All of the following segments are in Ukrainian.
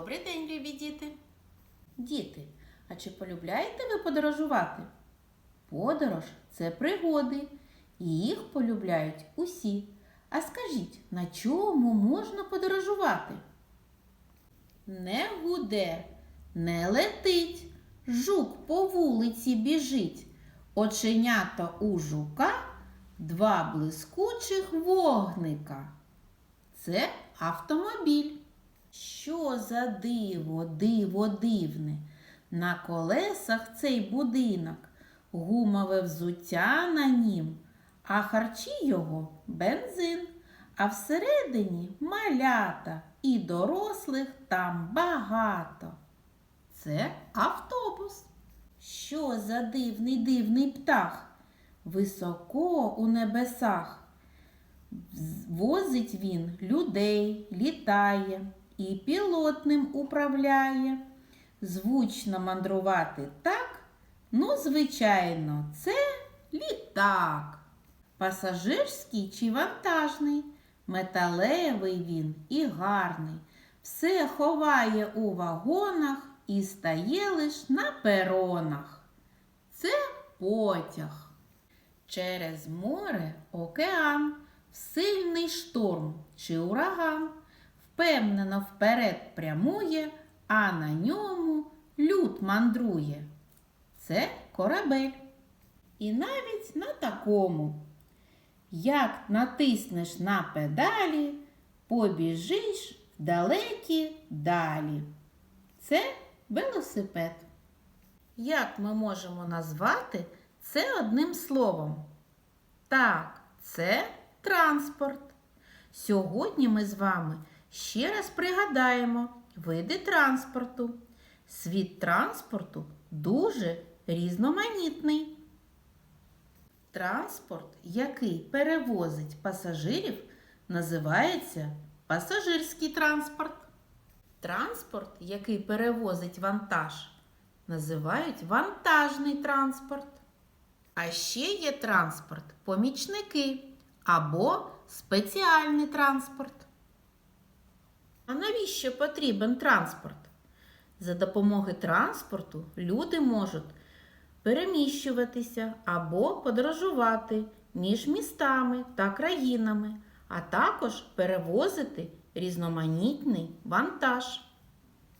Добрий день, любі діти! Діти, а чи полюбляєте ви подорожувати? Подорож це пригоди, і їх полюбляють усі. А скажіть, на чому можна подорожувати? Не гуде, не летить, жук по вулиці біжить. Оченята у жука два блискучих вогника. Це автомобіль. Що за диво, диво дивне? На колесах цей будинок, гумове взуття на нім, а харчі його бензин, а всередині малята і дорослих там багато. Це автобус. Що за дивний дивний птах? Високо у небесах. Возить він людей, літає і пілот ним управляє. Звучно мандрувати так? Ну, звичайно, це літак. Пасажирський чи вантажний, металевий він і гарний. Все ховає у вагонах і стає лиш на перонах. Це потяг. Через море океан, сильний шторм чи ураган. Впевнено вперед прямує, а на ньому люд мандрує. Це корабель. І навіть на такому. Як натиснеш на педалі, побіжиш далекі далі. Це велосипед. Як ми можемо назвати це одним словом? Так, це транспорт. Сьогодні ми з вами ще раз пригадаємо види транспорту. Світ транспорту дуже різноманітний. Транспорт, який перевозить пасажирів, називається пасажирський транспорт. Транспорт, який перевозить вантаж, називають вантажний транспорт. А ще є транспорт помічники або спеціальний транспорт. А навіщо потрібен транспорт? За допомогою транспорту люди можуть переміщуватися або подорожувати між містами та країнами, а також перевозити різноманітний вантаж.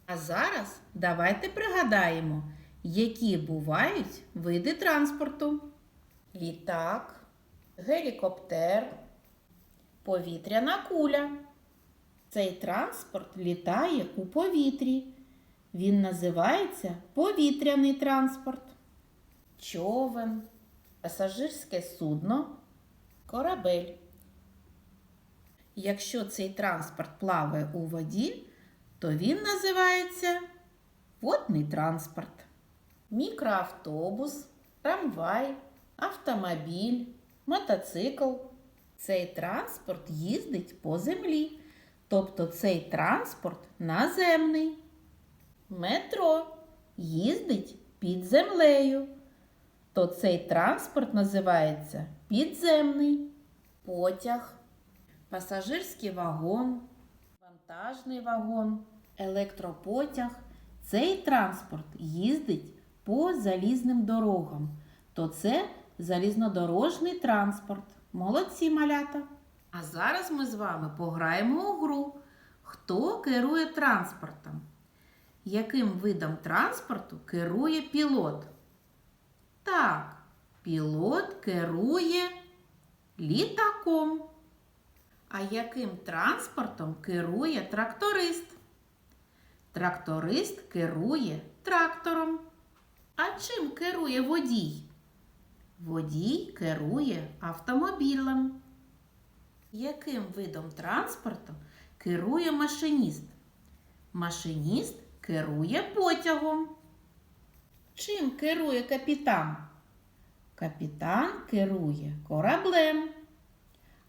А зараз давайте пригадаємо, які бувають види транспорту: літак, гелікоптер, повітряна куля. Цей транспорт літає у повітрі. Він називається повітряний транспорт, човен, пасажирське судно, корабель. Якщо цей транспорт плаває у воді, то він називається водний транспорт, мікроавтобус, трамвай, автомобіль, мотоцикл. Цей транспорт їздить по землі, тобто цей транспорт наземний. Метро їздить під землею, то цей транспорт називається підземний потяг, пасажирський вагон, вантажний вагон, електропотяг. Цей транспорт їздить по залізним дорогам, то це залізнодорожний транспорт. Молодці малята! А зараз ми з вами пограємо у гру. Хто керує транспортом? Яким видом транспорту керує пілот? Так, пілот керує літаком. А яким транспортом керує тракторист? Тракторист керує трактором. А чим керує водій? Водій керує автомобілем. Яким видом транспорту керує машиніст? Машиніст керує потягом. Чим керує капітан? Капітан керує кораблем.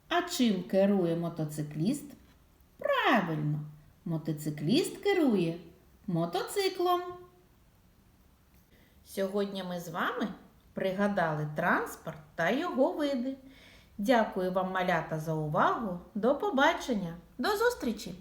А чим керує мотоцикліст? Правильно, мотоцикліст керує мотоциклом. Сьогодні ми з вами пригадали транспорт та його види. Дякую вам, малята, за увагу. До побачення, до зустрічі!